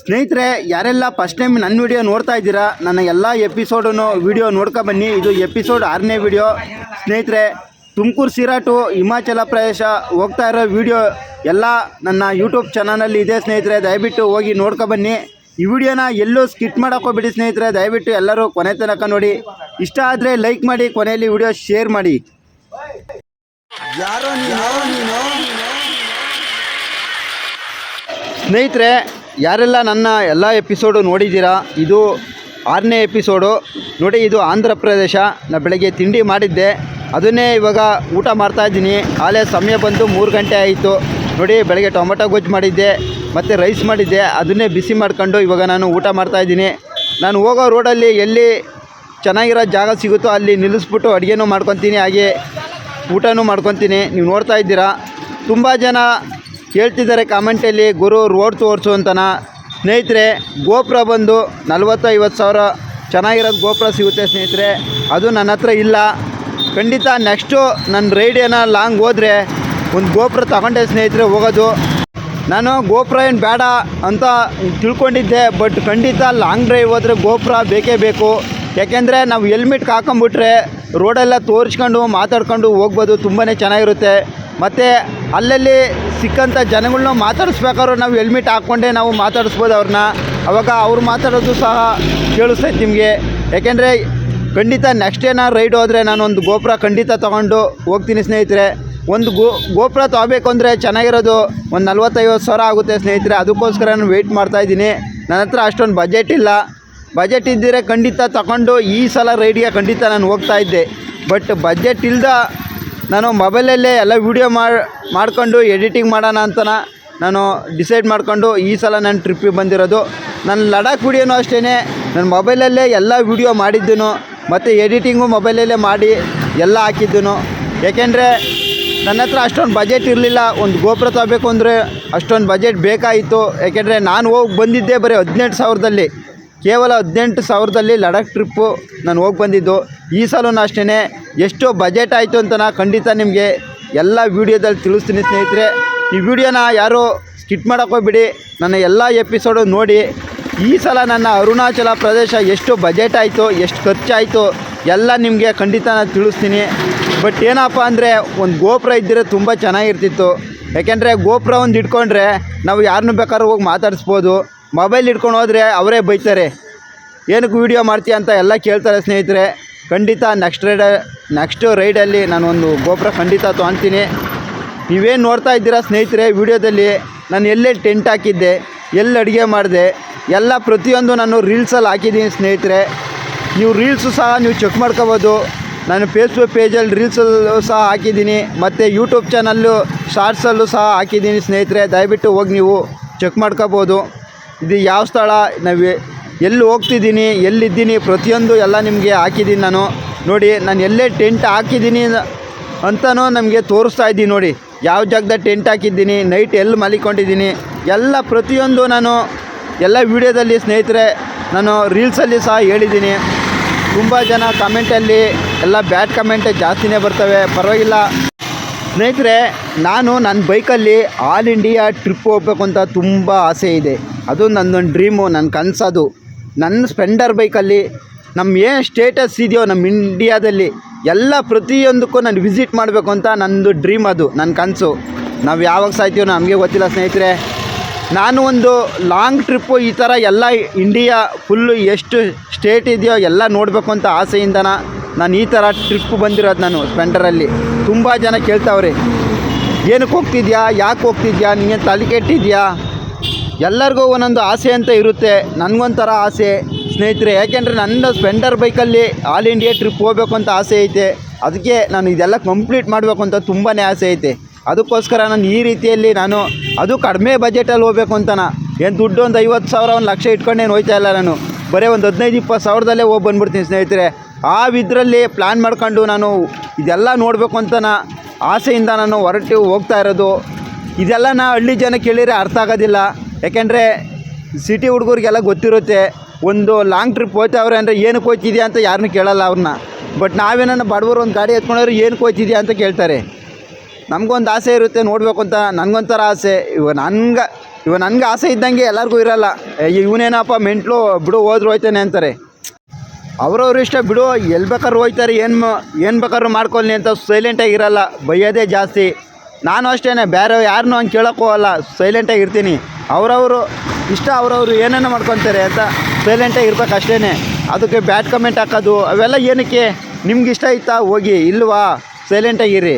ಸ್ನೇಹಿತರೆ ಯಾರೆಲ್ಲ first time ನನ್ನ ವಿಡಿಯೋ ನೋಡ್ತಾ ಇದ್ದೀರಾ ನನ್ನ ಎಲ್ಲ ಎಪಿಸೋಡನ್ನು ವಿಡಿಯೋ ಬನ್ನಿ. ಇದು ಎಪಿಸೋಡ್ ಆರನೇ ವಿಡಿಯೋ ಸ್ನೇಹಿತರೆ ತುಮಕೂರು ಸಿರಾಟು ಹಿಮಾಚಲ ಪ್ರದೇಶ ಹೋಗ್ತಾ ಇರೋ ವಿಡಿಯೋ ಎಲ್ಲ ನನ್ನ ಯೂಟ್ಯೂಬ್ ಚಾನಲಲ್ಲಿ ಇದೆ ಸ್ನೇಹಿತರೆ. ದಯವಿಟ್ಟು ಹೋಗಿ ನೋಡ್ಕೊ ಬನ್ನಿ. ಈ ವಿಡಿಯೋನ ಎಲ್ಲೂ ಸ್ಕಿಟ್ ಮಾಡೋಕ್ಕೋಗ್ಬಿಡಿ ಸ್ನೇಹಿತರೆ. ದಯವಿಟ್ಟು ಎಲ್ಲರೂ ಕೊನೆ ತನಕ ನೋಡಿ. ಇಷ್ಟ ಆದರೆ ಲೈಕ್ ಮಾಡಿ ಕೊನೆಯಲ್ಲಿ ವಿಡಿಯೋ ಶೇರ್ ಮಾಡಿ. ಯಾರೋ ನೀನು? ಸ್ನೇಹಿತರೆ ಯಾರೆಲ್ಲ ನನ್ನ ಎಲ್ಲ ಎಪಿಸೋಡು ನೋಡಿದ್ದೀರಾ, ಇದು ಆರನೇ ಎಪಿಸೋಡು. ನೋಡಿ, ಇದು ಆಂಧ್ರ ಪ್ರದೇಶ. ನಾನು ಬೆಳಗ್ಗೆ ತಿಂಡಿ ಮಾಡಿದ್ದೆ. ಅದನ್ನೇ ಇವಾಗ ಊಟ ಮಾಡ್ತಾ ಇದ್ದೀನಿ. ಆಲೇ ಸಮಯ ಬಂದು ಮೂರು ಗಂಟೆ ಆಯಿತು. ನೋಡಿ, ಬೆಳಗ್ಗೆ ಟೊಮೆಟೊ ಗೊಜ್ಜು ಮಾಡಿದ್ದೆ, ಮತ್ತು ರೈಸ್ ಮಾಡಿದ್ದೆ. ಅದನ್ನೇ ಬಿಸಿ ಮಾಡ್ಕೊಂಡು ಇವಾಗ ನಾನು ಊಟ ಮಾಡ್ತಾ ಇದ್ದೀನಿ. ನಾನು ಹೋಗೋ ರೋಡಲ್ಲಿ ಎಲ್ಲಿ ಚೆನ್ನಾಗಿರೋ ಜಾಗ ಸಿಗುತ್ತೋ ಅಲ್ಲಿ ನಿಲ್ಲಿಸ್ಬಿಟ್ಟು ಅಡುಗೆನೂ ಮಾಡ್ಕೊತೀನಿ. ಹಾಗೆ ಊಟನೂ ಮಾಡ್ಕೊತೀನಿ. ನೀವು ನೋಡ್ತಾ ಇದ್ದೀರಾ. ತುಂಬ ಜನ ಕೇಳ್ತಿದ್ದಾರೆ ಕಾಮೆಂಟಲ್ಲಿ ಗುರು ರೋಡ್ ತೋರಿಸು ಅಂತನ. ಸ್ನೇಹಿತರೆ, ಗೋಪುರ ಬಂದು ನಲ್ವತ್ತು ಐವತ್ತು ಸಾವಿರ ಚೆನ್ನಾಗಿರೋದು ಗೋಪುರ ಸಿಗುತ್ತೆ ಸ್ನೇಹಿತರೆ. ಅದು ನನ್ನ ಹತ್ರ ಇಲ್ಲ. ಖಂಡಿತ ನೆಕ್ಸ್ಟು ನನ್ನ ರೈಡ್ ಏನೋ ಲಾಂಗ್ ಹೋದರೆ ಒಂದು ಗೋಪುರ ತಗೊಂಡೆ ಸ್ನೇಹಿತರೆ ಹೋಗೋದು. ನಾನು ಗೋಪುರ ಏನು ಬೇಡ ಅಂತ ತಿಳ್ಕೊಂಡಿದ್ದೆ ಬಟ್ ಖಂಡಿತ ಲಾಂಗ್ ಡ್ರೈವ್ ಹೋದರೆ ಗೋಪುರ ಬೇಕೇ ಬೇಕು. ಯಾಕೆಂದರೆ ನಾವು ಹೆಲ್ಮೆಟ್ ಹಾಕೊಂಬಿಟ್ರೆ ರೋಡೆಲ್ಲ ತೋರಿಸ್ಕೊಂಡು ಮಾತಾಡ್ಕೊಂಡು ಹೋಗ್ಬೋದು ತುಂಬಾ ಚೆನ್ನಾಗಿರುತ್ತೆ. ಮತ್ತು ಅಲ್ಲಲ್ಲಿ ಸಿಕ್ಕಂಥ ಜನಗಳನ್ನ ಮಾತಾಡಿಸ್ಬೇಕಾದ್ರೂ ನಾವು ಹೆಲ್ಮೆಟ್ ಹಾಕ್ಕೊಂಡೇ ನಾವು ಮಾತಾಡಿಸ್ಬೋದು ಅವ್ರನ್ನ. ಅವಾಗ ಅವ್ರು ಮಾತಾಡೋದು ಸಹ ಕೇಳಿಸ್ತೈತೆ ನಿಮಗೆ. ಯಾಕೆಂದರೆ ಖಂಡಿತ ನೆಕ್ಸ್ಟ್ ಏನೋ ರೈಡ್ ಹೋದರೆ ಒಂದು ಗೋಪುರ ಖಂಡಿತ ತೊಗೊಂಡು ಹೋಗ್ತೀನಿ ಸ್ನೇಹಿತರೆ. ಒಂದು ಗೋ, ಗೋಪುರ ತೊಗೋಬೇಕು ಅಂದರೆ ಚೆನ್ನಾಗಿರೋದು ಒಂದು ನಲ್ವತ್ತೈವತ್ತು ಸಾವಿರ ಆಗುತ್ತೆ ಸ್ನೇಹಿತರೆ. ಅದಕ್ಕೋಸ್ಕರ ನಾನು ವೆಯ್ಟ್ ಮಾಡ್ತಾಯಿದ್ದೀನಿ ನನ್ನ ಹತ್ರ ಅಷ್ಟೊಂದು ಬಜೆಟ್ ಇಲ್ಲ. ಬಜೆಟ್ ಇದ್ದರೆ ಖಂಡಿತ ತಗೊಂಡು ಈ ಸಲ ರೈಡಿಗೆ ಖಂಡಿತ ನಾನು ಹೋಗ್ತಾ ಇದ್ದೆ. ಬಟ್ ಬಜೆಟ್ ಇಲ್ದ ನಾನು ಮೊಬೈಲಲ್ಲೇ ಎಲ್ಲ ವೀಡಿಯೋ ಮಾಡಿ ಮಾಡ್ಕೊಂಡು ಎಡಿಟಿಂಗ್ ಮಾಡೋಣ ಅಂತನ ನಾನು ಡಿಸೈಡ್ ಮಾಡಿಕೊಂಡು ಈ ಸಲ ನಾನು ಟ್ರಿಪ್ಪಿಗೆ ಬಂದಿರೋದು. ನನ್ನ ಲಡಾಖ್ ವೀಡಿಯೋನೂ ಅಷ್ಟೇ ನನ್ನ ಮೊಬೈಲಲ್ಲೇ ಎಲ್ಲ ವೀಡಿಯೋ ಮಾಡಿದ್ದನು, ಮತ್ತು ಎಡಿಟಿಂಗು ಮೊಬೈಲಲ್ಲೇ ಮಾಡಿ ಎಲ್ಲ ಹಾಕಿದ್ದನು. ಏಕೆಂದರೆ ನನ್ನ ಹತ್ರ ಅಷ್ಟೊಂದು ಬಜೆಟ್ ಇರಲಿಲ್ಲ, ಒಂದು ಗೋಪುರ ತಗೋಬೇಕು ಅಂದರೆ ಅಷ್ಟೊಂದು ಬಜೆಟ್ ಬೇಕಾಯಿತು. ಏಕೆಂದರೆ ನಾನು ಹೋಗಿ ಬಂದಿದ್ದೆ ಬರೀ ಹದಿನೆಂಟು ಸಾವಿರದಲ್ಲಿ, ಕೇವಲ ಹದಿನೆಂಟು ಸಾವಿರದಲ್ಲಿ ಲಡಾಖ್ ಟ್ರಿಪ್ಪು ನಾನು ಹೋಗಿ ಬಂದಿದ್ದು. ಈ ಸಲೂ ಅಷ್ಟೇ ಎಷ್ಟು ಬಜೆಟ್ ಆಯಿತು ಅಂತ ನಾನು ಖಂಡಿತ ನಿಮಗೆ ಎಲ್ಲ ವೀಡಿಯೋದಲ್ಲಿ ತಿಳಿಸ್ತೀನಿ ಸ್ನೇಹಿತರೆ. ಈ ವಿಡಿಯೋನ ಯಾರು ಸ್ಕಿಟ್ ಮಾಡೋಕ್ಕೆ ಹೋಗ್ಬಿಡಿ. ನನ್ನ ಎಲ್ಲ ಎಪಿಸೋಡು ನೋಡಿ. ಈ ಸಲ ನನ್ನ ಅರುಣಾಚಲ ಪ್ರದೇಶ ಎಷ್ಟು ಬಜೆಟ್ ಆಯಿತು, ಎಷ್ಟು ಖರ್ಚಾಯಿತು, ಎಲ್ಲ ನಿಮಗೆ ಖಂಡಿತ ನಾನು ತಿಳಿಸ್ತೀನಿ. ಬಟ್ ಏನಪ್ಪ ಅಂದರೆ ಒಂದು ಗೋಪುರ ಇದ್ದರೆ ತುಂಬ ಚೆನ್ನಾಗಿರ್ತಿತ್ತು. ಯಾಕೆಂದರೆ ಗೋಪುರ ಒಂದು ಇಟ್ಕೊಂಡ್ರೆ ನಾವು ಯಾರನ್ನೂ ಬೇಕಾದ್ರೂ ಹೋಗಿ ಮಾತಾಡಿಸ್ಬೋದು. ಮೊಬೈಲ್ ಇಟ್ಕೊಂಡು ಹೋದರೆ ಅವರೇ ಬೈತಾರೆ. ಏನಕ್ಕೆ ವೀಡಿಯೋ ಮಾಡ್ತೀಯ ಅಂತ ಎಲ್ಲ ಕೇಳ್ತಾರೆ ಸ್ನೇಹಿತರೆ. ಖಂಡಿತ ನೆಕ್ಸ್ಟ್ ರೈಡ ನೆಕ್ಸ್ಟ್ ರೈಡಲ್ಲಿ ನಾನು ಒಂದು ಗೋಪುರ ಖಂಡಿತ ತೊಗೊತೀನಿ ನೀವೇನು ನೋಡ್ತಾ ಇದ್ದೀರಾ ಸ್ನೇಹಿತರೆ, ವಿಡಿಯೋದಲ್ಲಿ ನಾನು ಎಲ್ಲೇ ಟೆಂಟ್ ಹಾಕಿದ್ದೆ, ಎಲ್ಲಿ ಅಡುಗೆ ಮಾಡಿದೆ, ಎಲ್ಲ ಪ್ರತಿಯೊಂದು ನಾನು ರೀಲ್ಸಲ್ಲಿ ಹಾಕಿದ್ದೀನಿ ಸ್ನೇಹಿತರೆ. ನೀವು ರೀಲ್ಸು ಸಹ ನೀವು ಚೆಕ್ ಮಾಡ್ಕೋಬೋದು. ನಾನು ಫೇಸ್ಬುಕ್ ಪೇಜಲ್ಲಿ ರೀಲ್ಸಲ್ಲೂ ಸಹ ಹಾಕಿದ್ದೀನಿ, ಮತ್ತು ಯೂಟ್ಯೂಬ್ ಚಾನಲ್ಲು ಶಾರ್ಟ್ಸಲ್ಲೂ ಸಹ ಹಾಕಿದ್ದೀನಿ ಸ್ನೇಹಿತರೆ. ದಯವಿಟ್ಟು ಹೋಗಿ ನೀವು ಚೆಕ್ ಮಾಡ್ಕೋಬೋದು. ಇದು ಯಾವ ಸ್ಥಳ? ನಾವು ಎಲ್ಲಿ ಹೋಗ್ತಿದ್ದೀನಿ, ಎಲ್ಲಿದ್ದೀನಿ, ಪ್ರತಿಯೊಂದು ಎಲ್ಲ ನಿಮಗೆ ಹಾಕಿದ್ದೀನಿ ನಾನು. ನೋಡಿ, ನಾನು ಎಲ್ಲೇ ಟೆಂಟ್ ಹಾಕಿದ್ದೀನಿ ಅಂತಲೂ ನಮಗೆ ತೋರಿಸ್ತಾ ಇದ್ದೀನಿ ನೋಡಿ. ಯಾವ ಜಾಗದ ಟೆಂಟ್ ಹಾಕಿದ್ದೀನಿ, ನೈಟ್ ಎಲ್ಲಿ ಮಲಿಕೊಂಡಿದ್ದೀನಿ, ಎಲ್ಲ ಪ್ರತಿಯೊಂದು ನಾನು ಎಲ್ಲ ವೀಡಿಯೋದಲ್ಲಿ ಸ್ನೇಹಿತರೆ ನಾನು ರೀಲ್ಸಲ್ಲಿ ಸಹ ಹೇಳಿದ್ದೀನಿ. ತುಂಬ ಜನ ಕಮೆಂಟಲ್ಲಿ, ಎಲ್ಲ ಬ್ಯಾಡ್ ಕಮೆಂಟ್ ಜಾಸ್ತಿನೇ ಬರ್ತವೆ, ಪರವಾಗಿಲ್ಲ. ಸ್ನೇಹಿತರೆ, ನಾನು ನನ್ನ ಬೈಕಲ್ಲಿ ಆಲ್ ಇಂಡಿಯಾ ಟ್ರಿಪ್ ಹೋಗ್ಬೇಕು ಅಂತ ತುಂಬ ಆಸೆ ಇದೆ. ಅದು ನನ್ನೊಂದು ಡ್ರೀಮು, ನನ್ನ ಕನಸದು. ನನ್ನ ಸ್ಪೆಂಡರ್ ಬೈಕಲ್ಲಿ ನಮ್ಮ ಏನು ಸ್ಟೇಟಸ್ ಇದೆಯೋ ನಮ್ಮ ಇಂಡಿಯಾದಲ್ಲಿ ಎಲ್ಲ ಪ್ರತಿಯೊಂದಕ್ಕೂ ನಾನು ವಿಸಿಟ್ ಮಾಡಬೇಕು ಅಂತ ನನ್ನದು ಡ್ರೀಮ್ ಅದು, ನನ್ನ ಕನಸು. ನಾವು ಯಾವಾಗ ಸಾಯ್ತೀವೋ ನಮಗೆ ಗೊತ್ತಿಲ್ಲ ಸ್ನೇಹಿತರೆ. ನಾನು ಒಂದು ಲಾಂಗ್ ಟ್ರಿಪ್ಪು ಈ ಥರ ಎಲ್ಲ ಇಂಡಿಯಾ ಫುಲ್ಲು ಎಷ್ಟು ಸ್ಟೇಟ್ ಇದೆಯೋ ಎಲ್ಲ ನೋಡಬೇಕು ಅಂತ ಆಸೆಯಿಂದ ನಾನು ಈ ಥರ ಟ್ರಿಪ್ ಬಂದಿರೋದು ನಾನು ಸ್ಪೆಂಡರಲ್ಲಿ. ತುಂಬ ಜನ ಕೇಳ್ತಾವ್ರಿ, ಏನಕ್ಕೆ ಹೋಗ್ತಿದ್ಯಾ? ಯಾಕೆ ಹೋಗ್ತಿದ್ಯಾ? ನೀನು ತಲೆ ಕೆಟ್ಟಿದ್ಯಾ? ಎಲ್ಲರಿಗೂ ಒಂದೊಂದು ಆಸೆ ಅಂತ ಇರುತ್ತೆ. ನನಗೊಂಥರ ಆಸೆ. ಸ್ನೇಹಿತರೆ, ಯಾಕೆಂದರೆ ನನ್ನ ಸ್ಪೆಂಡರ್ ಬೈಕಲ್ಲಿ ಆಲ್ ಇಂಡಿಯಾ ಟ್ರಿಪ್ ಹೋಗ್ಬೇಕು ಅಂತ ಆಸೆ ಐತೆ. ಅದಕ್ಕೆ ನಾನು ಇದೆಲ್ಲ ಕಂಪ್ಲೀಟ್ ಮಾಡಬೇಕು ಅಂತ ತುಂಬಾ ಆಸೆ ಐತೆ. ಅದಕ್ಕೋಸ್ಕರ ನಾನು ಈ ರೀತಿಯಲ್ಲಿ ನಾನು, ಅದು ಕಡಿಮೆ ಬಜೆಟಲ್ಲಿ ಹೋಗ್ಬೇಕು ಅಂತನ ಏನು ದುಡ್ಡು ಒಂದು ಐವತ್ತು ಸಾವಿರ, ಒಂದು ಲಕ್ಷ ಇಟ್ಕೊಂಡೇನು ಹೋಯ್ತಾ ಇಲ್ಲ ನಾನು. ಬರೀ ಒಂದು ಹದಿನೈದು, ಇಪ್ಪತ್ತು ಸಾವಿರದಲ್ಲೇ ಹೋಗಿ ಬಂದ್ಬಿಡ್ತೀನಿ ಸ್ನೇಹಿತರೆ. ಆ ಇದರಲ್ಲಿ ಪ್ಲ್ಯಾನ್ ಮಾಡ್ಕೊಂಡು ನಾನು ಇದೆಲ್ಲ ನೋಡಬೇಕು ಅಂತನ ಆಸೆಯಿಂದ ನಾನು ಹೊರಟು ಹೋಗ್ತಾ ಇರೋದು. ಇದೆಲ್ಲ ನಾ ಹಳ್ಳಿ ಜನ ಕೇಳಿದರೆ ಅರ್ಥ ಆಗೋದಿಲ್ಲ. ಯಾಕೆಂದರೆ ಸಿಟಿ ಹುಡುಗರಿಗೆಲ್ಲ ಗೊತ್ತಿರುತ್ತೆ, ಒಂದು ಲಾಂಗ್ ಟ್ರಿಪ್ ಹೋಗ್ತಾವ್ರೆ ಅಂದರೆ ಏನಕ್ಕೆ ಹೋಗ್ತಿದ್ಯಾ ಅಂತ ಯಾರನ್ನೂ ಕೇಳಲ್ಲ ಅವ್ರನ್ನ. ಬಟ್ ನಾವೇನನ್ನ ಬಡವರು ಒಂದು ಗಾಡಿ ಎತ್ಕೊಂಡವ್ರು ಏನಕ್ಕೆ ಹೋಗ್ತಿದ್ಯಾ ಅಂತ ಕೇಳ್ತಾರೆ. ನಮಗೊಂದು ಆಸೆ ಇರುತ್ತೆ, ನೋಡಬೇಕು ಅಂತ ನನಗೊಂಥರ ಆಸೆ. ಇವ ನನ್ಗೆ, ಇವ ನನಗೆ ಆಸೆ ಇದ್ದಂಗೆ ಎಲ್ಲರಿಗೂ ಇರಲ್ಲ. ಇವನೇನಪ್ಪ ಮೆಂಟ್ಲು ಬಿಡು, ಹೋದ್ರು ಹೋಯ್ತಾನೆ ಅಂತಾರೆ. ಅವ್ರವ್ರ ಇಷ್ಟ ಬಿಡು ಎಲ್ಲಿ ಬೇಕಾದ್ರೂ ಹೋಯ್ತಾರೆ ಏನು ಏನು ಬೇಕಾದ್ರೂ ಮಾಡ್ಕೊಳ್ಳಿ ಅಂತ ಸೈಲೆಂಟಾಗಿ ಇರಲ್ಲ, ಬೈಯೋದೇ ಜಾಸ್ತಿ. ನಾನು ಅಷ್ಟೇ ಬೇರೆ ಯಾರನ್ನೂ ಹಂಗೆ ಕೇಳೋಕ್ಕೂ ಅಲ್ಲ ಸೈಲೆಂಟಾಗಿ ಇರ್ತೀನಿ. ಅವರವರು, ಇಷ್ಟ ಅವರವರು ಏನೇನೋ ಮಾಡ್ಕೊತಾರೆ ಅಂತ ಸೈಲೆಂಟಾಗಿ ಇರ್ಬೇಕು ಅಷ್ಟೇ ಅದಕ್ಕೆ ಬ್ಯಾಡ್ ಕಮೆಂಟ್ ಹಾಕೋದು, ಅವೆಲ್ಲ ಏನಕ್ಕೆ? ನಿಮ್ಗೆ ಇಷ್ಟ ಆಯ್ತಾ? ಹೋಗಿ, ಇಲ್ವಾ? ಸೈಲೆಂಟಾಗಿರಿ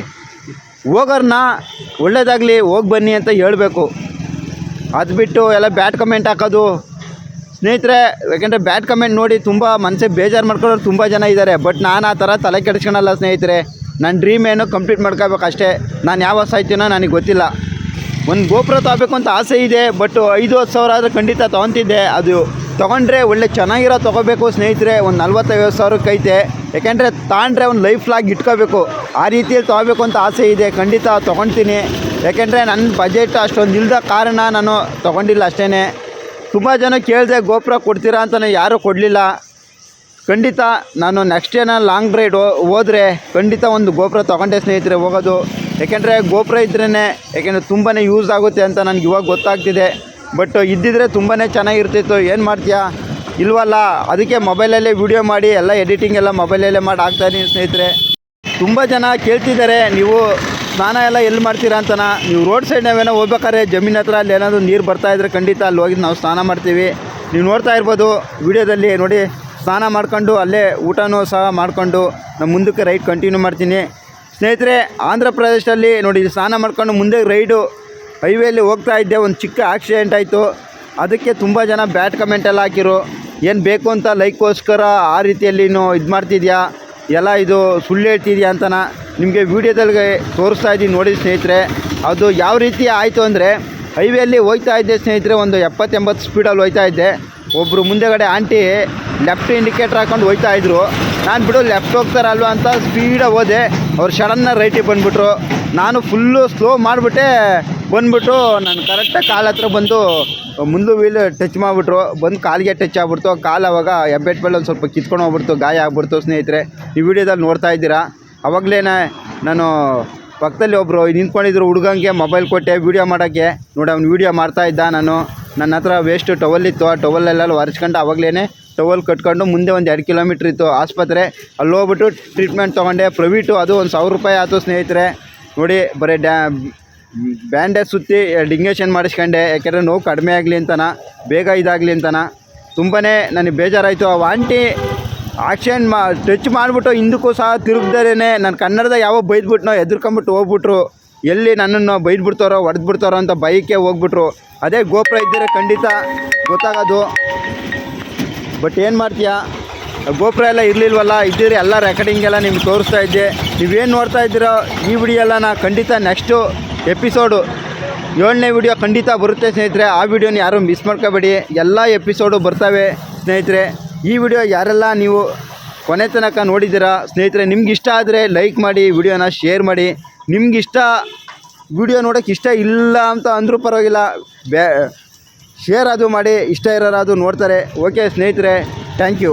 ಹೋಗೋರ್ನ ಒಳ್ಳೇದಾಗಲಿ, ಹೋಗಿ ಬನ್ನಿ ಅಂತ ಹೇಳಬೇಕು. ಅದು ಬಿಟ್ಟು ಎಲ್ಲ ಬ್ಯಾಡ್ ಕಮೆಂಟ್ ಹಾಕೋದು. ಸ್ನೇಹಿತರೆ, ಯಾಕೆಂದರೆ ಬ್ಯಾಡ್ ಕಮೆಂಟ್ ನೋಡಿ ತುಂಬ ಮನಸ್ಸೇ ಬೇಜಾರು ಮಾಡ್ಕೊಳ್ಳೋರು ತುಂಬ ಜನ ಇದ್ದಾರೆ ಬಟ್ ನಾನು ಆ ಥರ ತಲೆ ಕೆಡಿಸ್ಕೊಳಲ್ಲ ಸ್ನೇಹಿತರೆ. ನನ್ನ ಡ್ರೀಮ್ ಏನು ಕಂಪ್ಲೀಟ್ ಮಾಡ್ಕೋಬೇಕು ಅಷ್ಟೇ. ನಾನು ಯಾವ ಸಾಯ್ತೀನೋ ನನಗೆ ಗೊತ್ತಿಲ್ಲ. ಒಂದು ಗೋಪುರ ತಗೋಬೇಕು ಅಂತ ಆಸೆ ಇದೆ ಬಟ್ ಐದು, ಹತ್ತು ಸಾವಿರ ಆದರೆ ಖಂಡಿತ ತೊಗೊತಿದ್ದೆ. ಅದು ತೊಗೊಂಡ್ರೆ ಒಳ್ಳೆ ಚೆನ್ನಾಗಿರೋ ತೊಗೋಬೇಕು ಸ್ನೇಹಿತರೆ, ಒಂದು ನಲ್ವತ್ತೈವತ್ತು ಸಾವಿರಕ್ಕೆ ಐತೆ. ಯಾಕೆಂದರೆ ತಾಂಡ್ರೆ ಒಂದು ಲೈಫ್ ಲಾಗ್ ಇಟ್ಕೋಬೇಕು. ಆ ರೀತಿಯಲ್ಲಿ ತೊಗೋಬೇಕು ಅಂತ ಆಸೆ ಇದೆ, ಖಂಡಿತ ತೊಗೊಳ್ತೀನಿ ಯಾಕೆಂದರೆ ನನ್ನ ಬಜೆಟ್ ಅಷ್ಟೊಂದು ಇಲ್ಲದ ಕಾರಣ ನಾನು ತೊಗೊಂಡಿಲ್ಲ ಅಷ್ಟೇ ತುಂಬ ಜನ ಕೇಳಿದೆ ಗೋಪುರ ಕೊಡ್ತೀರಾ ಅಂತಲೇ ಯಾರೂ ಕೊಡಲಿಲ್ಲ. ಖಂಡಿತ ನಾನು ನೆಕ್ಸ್ಟ್ ಏನೋ ಲಾಂಗ್ ರೈಡ್ ಹೋದರೆ ಖಂಡಿತ ಒಂದು ಗೋಪುರ ತೊಗೊಂಡೆ ಸ್ನೇಹಿತರೆ ಹೋಗೋದು. ಯಾಕೆಂದರೆ ಗೋಪುರ ಇದ್ರೇ ಯಾಕೆಂದರೆ ತುಂಬಾ ಯೂಸ್ ಆಗುತ್ತೆ ಅಂತ ನನಗೆ ಇವಾಗ ಗೊತ್ತಾಗ್ತಿದೆ. ಬಟ್ ಇದ್ದಿದ್ರೆ ತುಂಬಾ ಚೆನ್ನಾಗಿರ್ತಿತ್ತು. ಏನು ಮಾಡ್ತೀಯಾ? ಇಲ್ವಲ್ಲ, ಅದಕ್ಕೆ ಮೊಬೈಲಲ್ಲೇ ವೀಡಿಯೋ ಮಾಡಿ, ಎಲ್ಲ ಎಡಿಟಿಂಗ್ ಎಲ್ಲ ಮೊಬೈಲಲ್ಲೇ ಮಾಡಿ ಹಾಕ್ತಾಯಿದ್ದೀನಿ ಸ್ನೇಹಿತರೆ. ತುಂಬ ಜನ ಕೇಳ್ತಿದ್ದಾರೆ, ನೀವು ಸ್ನಾನ ಎಲ್ಲ ಎಲ್ಲಿ ಮಾಡ್ತೀರಾ ಅಂತನ? ನೀವು ರೋಡ್ ಸೈಡ್ ನಾವೇನೋ ಹೋಗ್ಬೇಕಾದ್ರೆ ಜಮೀನ್ ಹತ್ರ ಅಲ್ಲಿ ಏನಾದರೂ ನೀರು ಬರ್ತಾ ಇದ್ರೆ ಖಂಡಿತ ಅಲ್ಲಿ ಹೋಗಿ ನಾವು ಸ್ನಾನ ಮಾಡ್ತೀವಿ. ನೀವು ನೋಡ್ತಾ ಇರ್ಬೋದು ವಿಡಿಯೋದಲ್ಲಿ ನೋಡಿ. ಸ್ನಾನ ಮಾಡ್ಕೊಂಡು ಅಲ್ಲೇ ಊಟನೂ ಸಹ ಮಾಡಿಕೊಂಡು ನಾನು ಮುಂದಕ್ಕೆ ರೈಡ್ ಕಂಟಿನ್ಯೂ ಮಾಡ್ತೀನಿ. ಸ್ನೇಹಿತರೆ, ಆಂಧ್ರ ಪ್ರದೇಶದಲ್ಲಿ ನೋಡಿ ಸ್ನಾನ ಮಾಡ್ಕೊಂಡು ಮುಂದೆ ರೈಡು ಹೈವೇಲಿ ಹೋಗ್ತಾ ಇದ್ದೆ. ಒಂದು ಚಿಕ್ಕ ಆಕ್ಸಿಡೆಂಟ್ ಆಯಿತು. ಅದಕ್ಕೆ ತುಂಬ ಜನ ಬ್ಯಾಡ್ ಕಮೆಂಟ್ ಎಲ್ಲ ಹಾಕಿರು. ಏನು ಬೇಕು ಅಂತ ಲೈಕ್ಗೋಸ್ಕರ ಆ ರೀತಿಯಲ್ಲಿ ಇದು ಮಾಡ್ತಿದ್ಯಾ? ಎಲ್ಲ ಇದು ಸುಳ್ಳು ಹೇಳ್ತಿದ್ಯಾ ಅಂತನ ನಿಮಗೆ ವೀಡಿಯೋದಲ್ಲಿ ತೋರಿಸ್ತಾ ಇದ್ದೀನಿ ನೋಡಿ ಸ್ನೇಹಿತರೆ. ಅದು ಯಾವ ರೀತಿ ಆಯಿತು ಅಂದರೆ, ಹೈವೇಲಿ ಹೋಗ್ತಾ ಇದ್ದೆ ಸ್ನೇಹಿತರೆ, ಒಂದು ಎಪ್ಪತ್ತೆಂಬತ್ತು ಸ್ಪೀಡಲ್ಲಿ ಹೋಗ್ತಾ ಇದ್ದೆ. ಒಬ್ಬರು ಮುಂದೆಗಡೆ ಆಂಟಿ ಲೆಫ್ಟ್ ಇಂಡಿಕೇಟ್ರ್ ಹಾಕೊಂಡು ಹೋಗ್ತಾ ಇದ್ರು. ನಾನು ಬಿಡು, ಲೆಫ್ಟ್ ಹೋಗ್ತಾರಲ್ವ ಅಂತ ಸ್ಪೀಡಾಗಿ ಹೋದೆ. ಅವ್ರು ಸಡನ್ನ ರೈಟಿಗೆ ಬಂದುಬಿಟ್ರು. ನಾನು ಫುಲ್ಲು ಸ್ಲೋ ಮಾಡಿಬಿಟ್ಟೆ. ಬಂದುಬಿಟ್ಟು ನಾನು ಕರೆಕ್ಟಾಗಿ ಕಾಲ ಹತ್ರ ಬಂದು ಮುಂದೆ ವೀಲ್ ಟಚ್ ಮಾಡಿಬಿಟ್ರು. ಬಂದು ಕಾಲಿಗೆ ಟಚ್ ಆಗ್ಬಿಡ್ತು. ಕಾಲು ಅವಾಗ ಹೆಬ್ಬೆಟ್ ಮೇಲೆ ಒಂದು ಸ್ವಲ್ಪ ಕಿತ್ಕೊಂಡು ಹೋಗ್ಬಿಡ್ತು, ಗಾಯ ಆಗ್ಬಿಡ್ತು ಸ್ನೇಹಿತರೆ. ಈ ವಿಡಿಯೋದಲ್ಲಿ ನೋಡ್ತಾ ಇದ್ದೀರಾ. ಅವಾಗಲೇ ನಾನು ಪಕ್ಕದಲ್ಲಿ ಒಬ್ಬರು ನಿಂತ್ಕೊಂಡಿದ್ರು ಹುಡುಗಂಗೆ ಮೊಬೈಲ್ ಕೊಟ್ಟೆ ವೀಡಿಯೋ ಮಾಡೋಕ್ಕೆ. ನೋಡಿ ಅವ್ನು ವೀಡಿಯೋ ಮಾಡ್ತಾ ಇದ್ದ ನಾನು. ನನ್ನ ಹತ್ರ ವೇಸ್ಟ್ ಟವಲ್ ಇತ್ತು. ಆ ಟವಲ್ಲೆಲ್ಲ ಒರೆಸ್ಕೊಂಡು ಅವಾಗಲೇ ಟವಲ್ ಕಟ್ಕೊಂಡು ಮುಂದೆ ಒಂದು ಎರಡು ಕಿಲೋಮೀಟ್ರ್ ಇತ್ತು. ಆಸ್ಪತ್ರೆ, ಅಲ್ಲಿ ಹೋಗ್ಬಿಟ್ಟು ಟ್ರೀಟ್ಮೆಂಟ್ ತೊಗೊಂಡೆ. ಪ್ರವೀಟು ಅದು ಒಂದು ಸಾವಿರ ರೂಪಾಯಿ ಆಯಿತು ಸ್ನೇಹಿತರೆ. ನೋಡಿ, ಬರೀ ಡ್ಯಾ ಬ್ಯಾಂಡೇಜ್ ಸುತ್ತಿ ಡಿಂಗೇಷನ್ ಮಾಡಿಸ್ಕೊಂಡೆ. ಯಾಕೆಂದರೆ ನೋವು ಕಡಿಮೆ ಆಗಲಿ ಅಂತನ, ಬೇಗ ಇದಾಗಲಿ ಅಂತನ. ತುಂಬಾ ನನಗೆ ಬೇಜಾರಾಯಿತು. ಆ ಆಂಟಿ ಆಕ್ಷನ್ ಮಾ, ಟಚ್ ಮಾಡಿಬಿಟ್ಟು ಹಿಂದಕ್ಕೂ ಸಹ ತಿರುಗ್ದರೇ ನಾನು ಕನ್ನಡದ ಯಾವ ಬೈದ್ಬಿಟ್ನೋ, ಎದುರ್ಕೊಂಬಿಟ್ಟು ಹೋಗ್ಬಿಟ್ರು. ಎಲ್ಲಿ ನನ್ನನ್ನು ಬೈದ್ಬಿಡ್ತಾರೋ, ಹೊಡೆದ್ಬಿಡ್ತಾರೋ ಅಂತ ಬೈಕೆ ಹೋಗ್ಬಿಟ್ರು. ಅದೇ ಗೋಪುರ ಇದ್ದರೆ ಖಂಡಿತ ಗೊತ್ತಾಗೋದು. ಬಟ್ ಏನು ಮಾಡ್ತೀಯಾ? ಗೋಪುರ ಎಲ್ಲ ಇರಲಿಲ್ವಲ್ಲ, ಇದ್ದೀರಿ ಎಲ್ಲ ರೆಕಾರ್ಡಿಂಗ್ ಎಲ್ಲ ನಿಮ್ಗೆ ತೋರಿಸ್ತಾ ಇದ್ದೆ. ನೀವೇನು ನೋಡ್ತಾ ಇದ್ದೀರೋ ಈ ವಿಡಿಯೋ ಎಲ್ಲ ನಾ ಖಂಡಿತ ನೆಕ್ಸ್ಟು ಎಪಿಸೋಡು ಏಳನೇ ವಿಡಿಯೋ ಖಂಡಿತ ಬರುತ್ತೆ ಸ್ನೇಹಿತರೆ. ಆ ವಿಡಿಯೋನ ಯಾರೂ ಮಿಸ್ ಮಾಡ್ಕೋಬೇಡಿ. ಎಲ್ಲ ಎಪಿಸೋಡು ಬರ್ತವೆ ಸ್ನೇಹಿತರೆ. ಈ ವಿಡಿಯೋ ಯಾರೆಲ್ಲ ನೀವು ಕೊನೆ ತನಕ ನೋಡಿದ್ದೀರಾ, ಸ್ನೇಹಿತರೆ ನಿಮ್ಗೆ ಇಷ್ಟ ಆದರೆ ಲೈಕ್ ಮಾಡಿ, ವಿಡಿಯೋನ ಶೇರ್ ಮಾಡಿ. ನಿಮ್ಗೆ ಇಷ್ಟ ವಿಡಿಯೋ ನೋಡೋಕೆ ಇಷ್ಟ ಇಲ್ಲ ಅಂತ ಅಂದರೂ ಪರವಾಗಿಲ್ಲ. ಬ್ಯಾ ಶೇರ್ ಅದು ಮಾಡಿ, ಇಷ್ಟ ಇರೋರು ಅದು ನೋಡ್ತಾರೆ. ಓಕೆ ಸ್ನೇಹಿತರೆ ಥ್ಯಾಂಕ್ ಯು